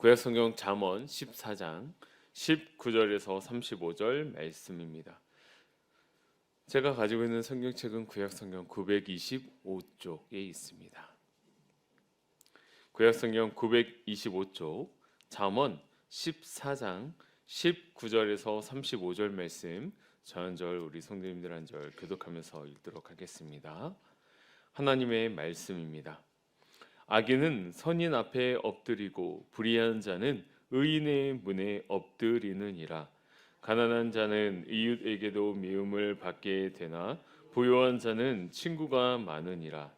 구약성경 잠언 14장 19절에서 35절 말씀입니다. 제가 가지고 있는 성경책은 구약성경 925쪽에 있습니다. 구약성경 925쪽 잠언 14장 19절에서 35절 말씀 전절 우리 성도님들 한 절 교독하면서 읽도록 하겠습니다. 하나님의 말씀입니다. 악인은 선인 앞에 엎드리고 불의한 자는 의인의 문에 엎드리느니라. 가난한 자는 이웃에게도 미움을 받게 되나 부유한 자는 친구가 많으니라.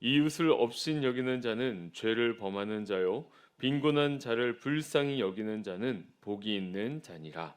이웃을 업신 여기는 자는 죄를 범하는 자요 빈곤한 자를 불쌍히 여기는 자는 복이 있는 자니라.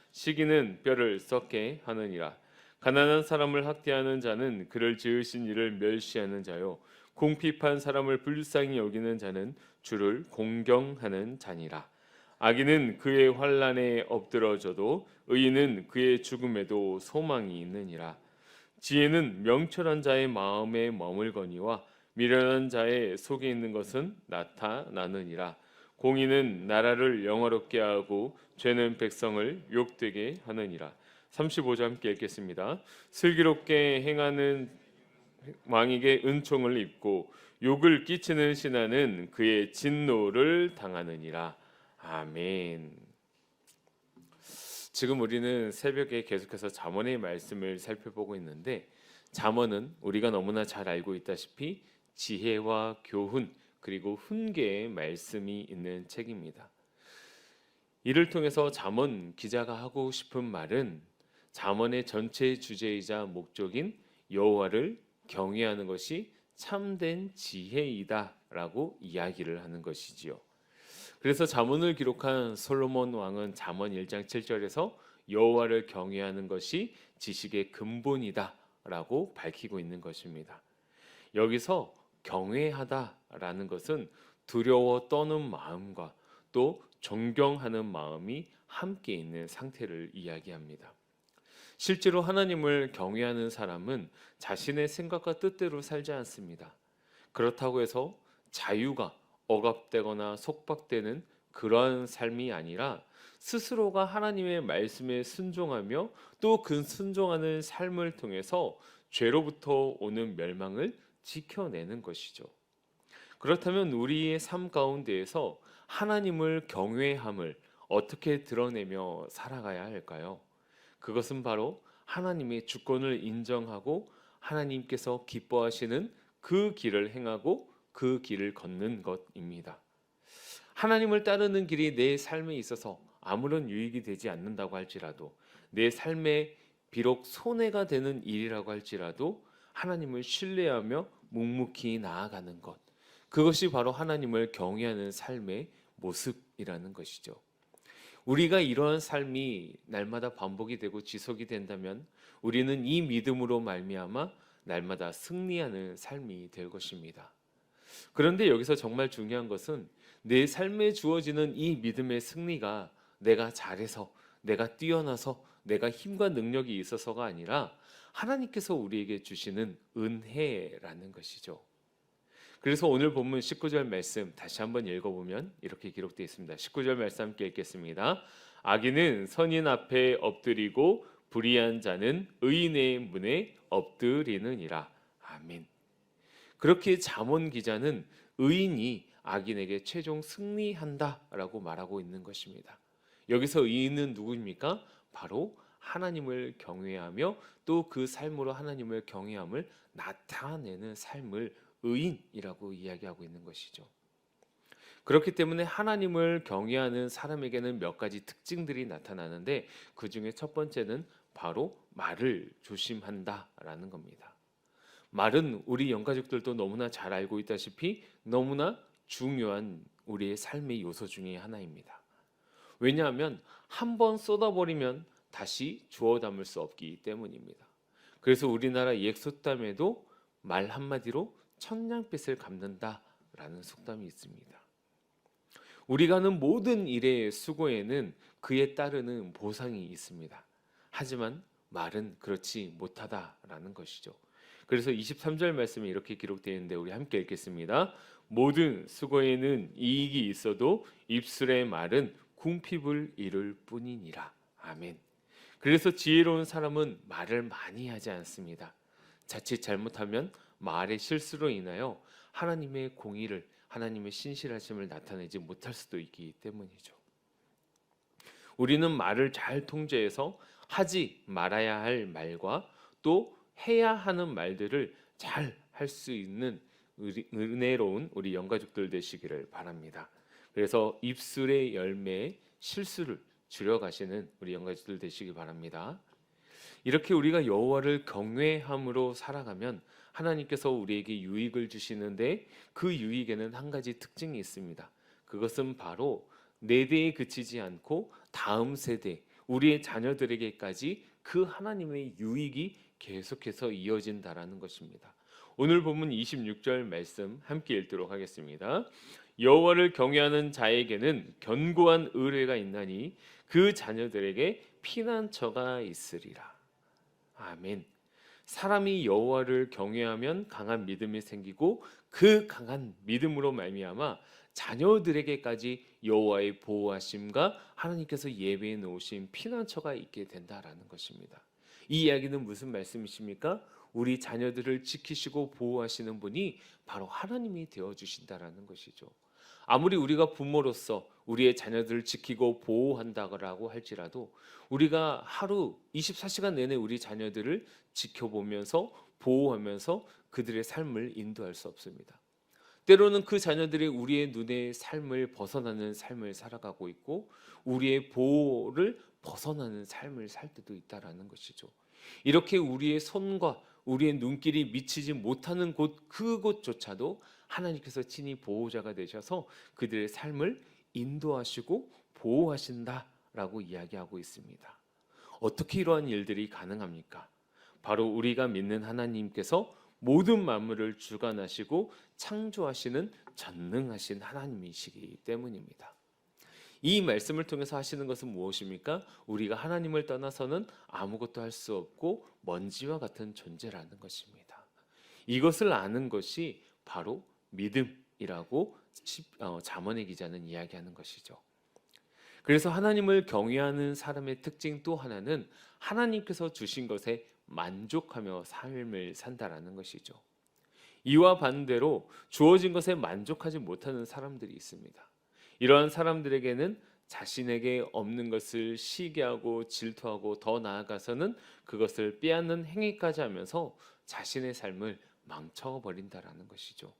시기는 뼈를 썩게 하느니라. 가난한 사람을 학대하는 자는 그를 지으신 이를 멸시하는 자요 궁핍한 사람을 불쌍히 여기는 자는 주를 공경하는 자니라. 악인은 그의 환란에 엎드러져도 의인은 그의 죽음에도 소망이 있느니라. 지혜는 명철한 자의 마음에 머물거니와 미련한 자의 속에 있는 것은 나타나느니라. 공의는 나라를 영화롭게 하고 죄는 백성을 욕되게 하느니라. 35절 함께 읽겠습니다. 슬기롭게 행하는 왕에게 은총을 입고 욕을 끼치는 신하는 그의 진노를 당하느니라. 아멘. 지금 우리는 새벽에 계속해서 잠언의 말씀을 살펴보고 있는데 잠언은 우리가 너무나 잘 알고 있다시피 지혜와 교훈 그리고 훈계의 말씀이 있는 책입니다. 이를 통해서 잠언 기자가 하고 싶은 말은 잠언의 전체 주제이자 목적인 여호와를 경외하는 것이 참된 지혜이다라고 이야기를 하는 것이지요. 그래서 잠언을 기록한 솔로몬 왕은 잠언 1장 7절에서 여호와를 경외하는 것이 지식의 근본이다라고 밝히고 있는 것입니다. 여기서 경외하다라는 것은 두려워 떠는 마음과 또 존경하는 마음이 함께 있는 상태를 이야기합니다. 실제로 하나님을 경외하는 사람은 자신의 생각과 뜻대로 살지 않습니다. 그렇다고 해서 자유가 억압되거나 속박되는 그러한 삶이 아니라 스스로가 하나님의 말씀에 순종하며 또 그 순종하는 삶을 통해서 죄로부터 오는 멸망을 지켜내는 것이죠. 그렇다면 우리의 삶 가운데에서 하나님을 경외함을 어떻게 드러내며 살아가야 할까요? 그것은 바로 하나님의 주권을 인정하고 하나님께서 기뻐하시는 그 길을 행하고 그 길을 걷는 것입니다. 하나님을 따르는 길이 내 삶에 있어서 아무런 유익이 되지 않는다고 할지라도 내 삶에 비록 손해가 되는 일이라고 할지라도 하나님을 신뢰하며 묵묵히 나아가는 것. 그것이 바로 하나님을 경외하는 삶의 모습이라는 것이죠. 우리가 이러한 삶이 날마다 반복이 되고 지속이 된다면 우리는 이 믿음으로 말미암아 날마다 승리하는 삶이 될 것입니다. 그런데 여기서 정말 중요한 것은 내 삶에 주어지는 이 믿음의 승리가 내가 잘해서 내가 뛰어나서 내가 힘과 능력이 있어서가 아니라 하나님께서 우리에게 주시는 은혜라는 것이죠. 그래서 오늘 본문 19절 말씀 다시 한번 읽어보면 이렇게 기록되어 있습니다. 19절 말씀 함께 읽겠습니다. 악인은 선인 앞에 엎드리고 불의한 자는 의인의 문에 엎드리느니라. 아멘. 그렇게 잠언 기자는 의인이 악인에게 최종 승리한다라고 말하고 있는 것입니다. 여기서 의인은 누구입니까? 바로 하나님을 경외하며 또 그 삶으로 하나님을 경외함을 나타내는 삶을 의인이라고 이야기하고 있는 것이죠. 그렇기 때문에 하나님을 경외하는 사람에게는 몇 가지 특징들이 나타나는데 그 중에 첫 번째는 바로 말을 조심한다라는 겁니다. 말은 우리 영가족들도 너무나 잘 알고 있다시피 너무나 중요한 우리의 삶의 요소 중의 하나입니다. 왜냐하면 한 번 쏟아버리면 다시 주워 담을 수 없기 때문입니다. 그래서 우리나라 옛 속담에도 말 한마디로 천냥빛을 갚는다라는 속담이 있습니다. 우리가 하는 모든 일의 수고에는 그에 따르는 보상이 있습니다. 하지만 말은 그렇지 못하다라는 것이죠. 그래서 23절 말씀에 이렇게 기록되어 있는데 우리 함께 읽겠습니다. 모든 수고에는 이익이 있어도 입술의 말은 궁핍을 이룰 뿐이니라. 아멘. 그래서 지혜로운 사람은 말을 많이 하지 않습니다. 자칫 잘못하면 말의 실수로 인하여 하나님의 공의를 하나님의 신실하심을 나타내지 못할 수도 있기 때문이죠. 우리는 말을 잘 통제해서 하지 말아야 할 말과 또 해야 하는 말들을 잘 할 수 있는 은혜로운 우리 영가족들 되시기를 바랍니다. 그래서 입술의 열매에 실수를 줄여가시는 우리 영가족들 되시기 바랍니다. 이렇게 우리가 여호와를 경외함으로 살아가면 하나님께서 우리에게 유익을 주시는데 그 유익에는 한 가지 특징이 있습니다. 그것은 바로 내 대에 그치지 않고 다음 세대 우리의 자녀들에게까지 그 하나님의 유익이 계속해서 이어진다라는 것입니다. 오늘 본문 26절 말씀 함께 읽도록 하겠습니다. 여호와를 경외하는 자에게는 견고한 의뢰가 있나니 그 자녀들에게 피난처가 있으리라. 아멘. 사람이 여호와를 경외하면 강한 믿음이 생기고 그 강한 믿음으로 말미암아 자녀들에게까지 여호와의 보호하심과 하나님께서 예배해 놓으신 피난처가 있게 된다라는 것입니다. 이 이야기는 무슨 말씀이십니까? 우리 자녀들을 지키시고 보호하시는 분이 바로 하나님이 되어 주신다라는 것이죠. 아무리 우리가 부모로서 우리의 자녀들을 지키고 보호한다고 할지라도 우리가 하루 24시간 내내 우리 자녀들을 지켜보면서 보호하면서 그들의 삶을 인도할 수 없습니다. 때로는 그 자녀들이 우리의 눈의 삶을 벗어나는 삶을 살아가고 있고 우리의 보호를 벗어나는 삶을 살 때도 있다라는 것이죠. 이렇게 우리의 손과 우리의 눈길이 미치지 못하는 곳 그곳조차도 하나님께서 친히 보호자가 되셔서 그들의 삶을 인도하시고 보호하신다라고 이야기하고 있습니다. 어떻게 이러한 일들이 가능합니까? 바로 우리가 믿는 하나님께서 모든 만물을 주관하시고 창조하시는 전능하신 하나님이시기 때문입니다. 이 말씀을 통해서 하시는 것은 무엇입니까? 우리가 하나님을 떠나서는 아무것도 할 수 없고 먼지와 같은 존재라는 것입니다. 이것을 아는 것이 바로 믿음이라고 어, 잠언의 기자는 이야기하는 것이죠. 그래서 하나님을 경외하는 사람의 특징 또 하나는 하나님께서 주신 것에 만족하며 삶을 산다라는 것이죠. 이와 반대로 주어진 것에 만족하지 못하는 사람들이 있습니다. 이러한 사람들에게는 자신에게 없는 것을 시기하고 질투하고 더 나아가서는 그것을 빼앗는 행위까지 하면서 자신의 삶을 망쳐버린다라는 것이죠.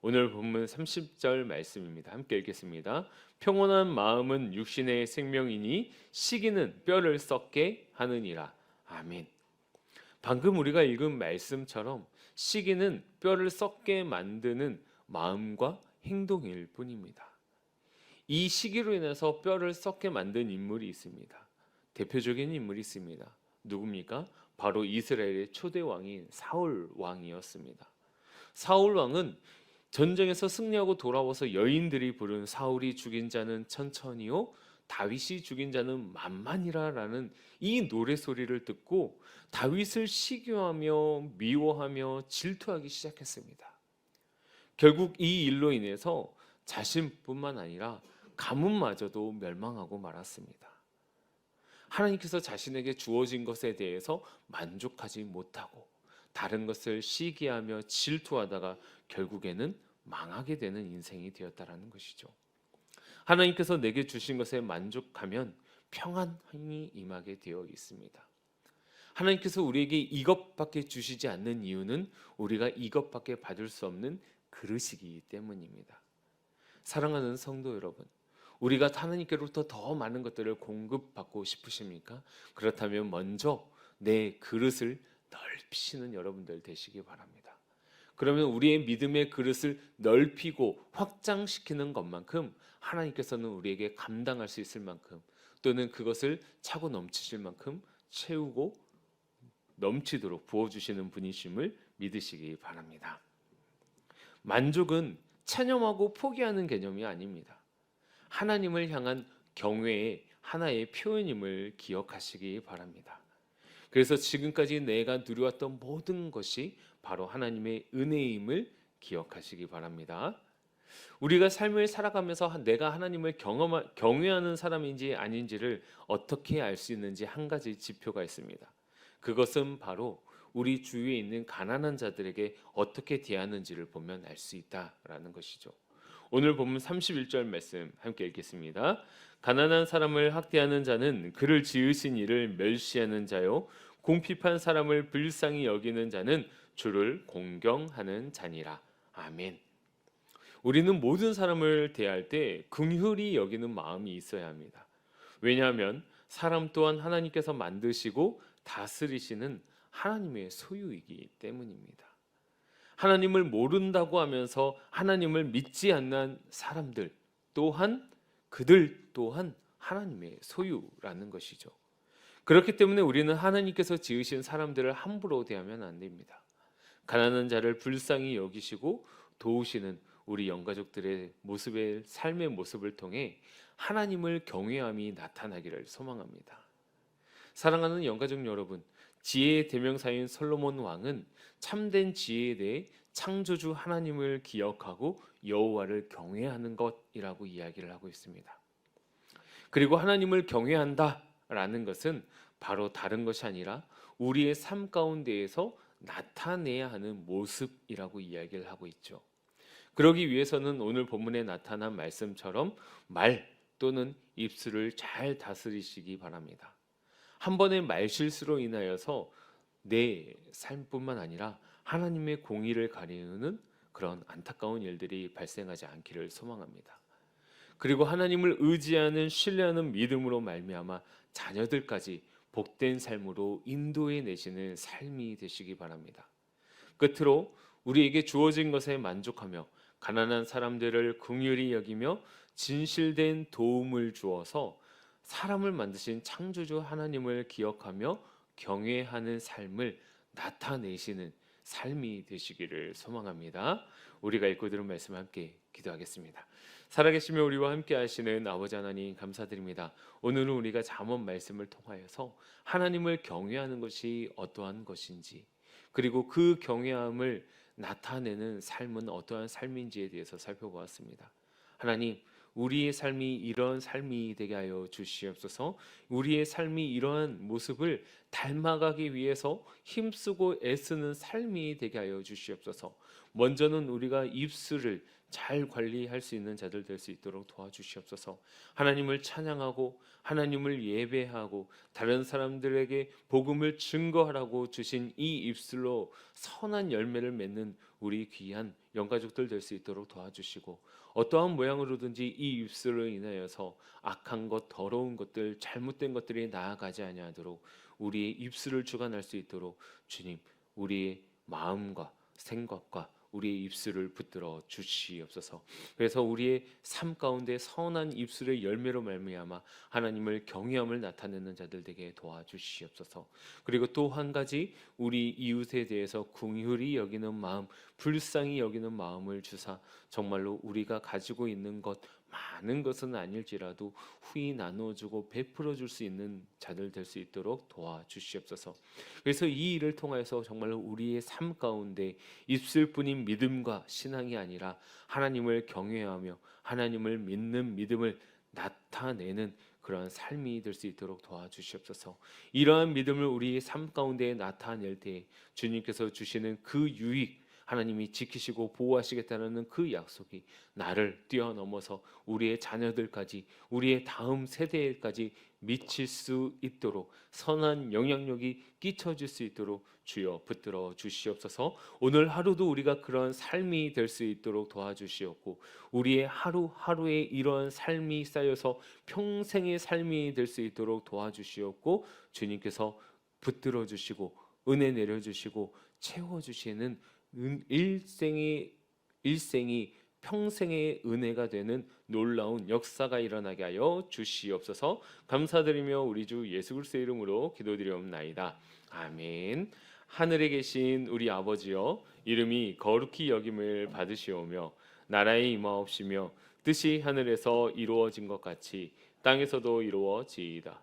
오늘 본문 30절 말씀입니다. 함께 읽겠습니다. 평온한 마음은 육신의 생명이니 시기는 뼈를 썩게 하느니라. 아멘. 방금 우리가 읽은 말씀처럼 시기는 뼈를 썩게 만드는 마음과 행동일 뿐입니다. 이 시기로 인해서 뼈를 썩게 만든 인물이 있습니다. 대표적인 인물이 있습니다. 누굽니까? 바로 이스라엘의 초대 왕인 사울 왕이었습니다. 사울 왕은 전쟁에서 승리하고 돌아와서 여인들이 부른 사울이 죽인 자는 천천히요 다윗이 죽인 자는 만만이라라는 이 노래 소리를 듣고 다윗을 시기하며 미워하며 질투하기 시작했습니다. 결국 이 일로 인해서 자신뿐만 아니라 가문마저도 멸망하고 말았습니다. 하나님께서 자신에게 주어진 것에 대해서 만족하지 못하고 다른 것을 시기하며 질투하다가 결국에는 망하게 되는 인생이 되었다라는 것이죠. 하나님께서 내게 주신 것에 만족하면 평안이 임하게 되어 있습니다. 하나님께서 우리에게 이것밖에 주시지 않는 이유는 우리가 이것밖에 받을 수 없는 그릇이기 때문입니다. 사랑하는 성도 여러분, 우리가 하나님께로부터 더 많은 것들을 공급받고 싶으십니까? 그렇다면 먼저 내 그릇을 넓히시는 여러분들 되시기 바랍니다. 그러면 우리의 믿음의 그릇을 넓히고 확장시키는 것만큼 하나님께서는 우리에게 감당할 수 있을 만큼 또는 그것을 차고 넘치실 만큼 채우고 넘치도록 부어주시는 분이심을 믿으시기 바랍니다. 만족은 체념하고 포기하는 개념이 아닙니다. 하나님을 향한 경외의 하나의 표현임을 기억하시기 바랍니다. 그래서 지금까지 내가 누려왔던 모든 것이 바로 하나님의 은혜임을 기억하시기 바랍니다. 우리가 삶을 살아가면서 내가 하나님을 경험 경외하는 사람인지 아닌지를 어떻게 알 수 있는지 한 가지 지표가 있습니다. 그것은 바로 우리 주위에 있는 가난한 자들에게 어떻게 대하는지를 보면 알 수 있다라는 것이죠. 오늘 본문 31절 말씀 함께 읽겠습니다. 가난한 사람을 학대하는 자는 그를 지으신 이를 멸시하는 자요 궁핍한 사람을 불쌍히 여기는 자는 주를 공경하는 자니라. 아멘. 우리는 모든 사람을 대할 때 긍휼히 여기는 마음이 있어야 합니다. 왜냐하면 사람 또한 하나님께서 만드시고 다스리시는 하나님의 소유이기 때문입니다. 하나님을 모른다고 하면서 하나님을 믿지 않는 사람들 또한 그들 또한 하나님의 소유라는 것이죠. 그렇기 때문에 우리는 하나님께서 지으신 사람들을 함부로 대하면 안 됩니다. 가난한 자를 불쌍히 여기시고 도우시는 우리 영가족들의 모습의 삶의 모습을 통해 하나님을 경외함이 나타나기를 소망합니다. 사랑하는 영가족 여러분, 지혜의 대명사인 솔로몬 왕은 참된 지혜에 대해 창조주 하나님을 기억하고 여호와를 경외하는 것이라고 이야기를 하고 있습니다. 그리고 하나님을 경외한다라는 것은 바로 다른 것이 아니라 우리의 삶 가운데에서 나타내야 하는 모습이라고 이야기를 하고 있죠. 그러기 위해서는 오늘 본문에 나타난 말씀처럼 말 또는 입술을 잘 다스리시기 바랍니다. 한 번의 말 실수로 인하여서 내 삶뿐만 아니라 하나님의 공의를 가리는 그런 안타까운 일들이 발생하지 않기를 소망합니다. 그리고 하나님을 의지하는 신뢰하는 믿음으로 말미암아 자녀들까지 복된 삶으로 인도해 내시는 삶이 되시기 바랍니다. 끝으로 우리에게 주어진 것에 만족하며 가난한 사람들을 긍휼히 여기며 진실된 도움을 주어서 사람을 만드신 창조주 하나님을 기억하며 경외하는 삶을 나타내시는 삶이 되시기를 소망합니다. 우리가 읽고 들은 말씀 함께 기도하겠습니다. 살아계시며 우리와 함께 하시는 아버지 하나님 감사드립니다. 오늘은 우리가 잠언 말씀을 통하여서 하나님을 경외하는 것이 어떠한 것인지 그리고 그 경외함을 나타내는 삶은 어떠한 삶인지에 대해서 살펴보았습니다. 하나님, 우리의 삶이 이런 삶이 되게 하여 주시옵소서. 우리의 삶이 이러한 모습을 닮아가기 위해서 힘쓰고 애쓰는 삶이 되게 하여 주시옵소서. 먼저는 우리가 입술을 잘 관리할 수 있는 자들 될 수 있도록 도와주시옵소서. 하나님을 찬양하고 하나님을 예배하고 다른 사람들에게 복음을 증거하라고 주신 이 입술로 선한 열매를 맺는 우리 귀한 영가족들 될 수 있도록 도와주시고 어떠한 모양으로든지 이 입술로 인하여서 악한 것, 더러운 것들, 잘못된 것들이 나아가지 아니하도록 우리의 입술을 주관할 수 있도록 주님 우리의 마음과 생각과 우리의 입술을 붙들어 주시옵소서. 그래서 우리의 삶 가운데 선한 입술의 열매로 말미암아 하나님을 경외함을 나타내는 자들 되게 도와주시옵소서. 그리고 또 한 가지 우리 이웃에 대해서 궁휼히 여기는 마음, 불쌍히 여기는 마음을 주사 정말로 우리가 가지고 있는 것 많은 것은 아닐지라도 후히 나누어주고 베풀어 줄 수 있는 자들 될 수 있도록 도와주시옵소서. 그래서 이 일을 통해서 정말로 우리의 삶 가운데 입술뿐인 믿음과 신앙이 아니라 하나님을 경외하며 하나님을 믿는 믿음을 나타내는 그러한 삶이 될 수 있도록 도와주시옵소서. 이러한 믿음을 우리의 삶 가운데 나타낼 때 주님께서 주시는 그 유익 하나님이 지키시고 보호하시겠다는 그 약속이 나를 뛰어넘어서 우리의 자녀들까지 우리의 다음 세대까지 미칠 수 있도록 선한 영향력이 끼쳐질 수 있도록 주여 붙들어 주시옵소서. 오늘 하루도 우리가 그런 삶이 될 수 있도록 도와주시옵고 우리의 하루하루의 이러한 삶이 쌓여서 평생의 삶이 될 수 있도록 도와주시옵고 주님께서 붙들어 주시고 은혜 내려 주시고 채워 주시는 은- 일생의 일생이 평생의 은혜가 되는 놀라운 역사가 일어나게 하여 주시옵소서. 감사드리며 우리 주 예수 그리스도의 이름으로 기도드리옵나이다. 아멘. 하늘에 계신 우리 아버지여 이름이 거룩히 여김을 받으시오며 나라의 임하옵시며 뜻이 하늘에서 이루어진 것 같이 땅에서도 이루어지이다.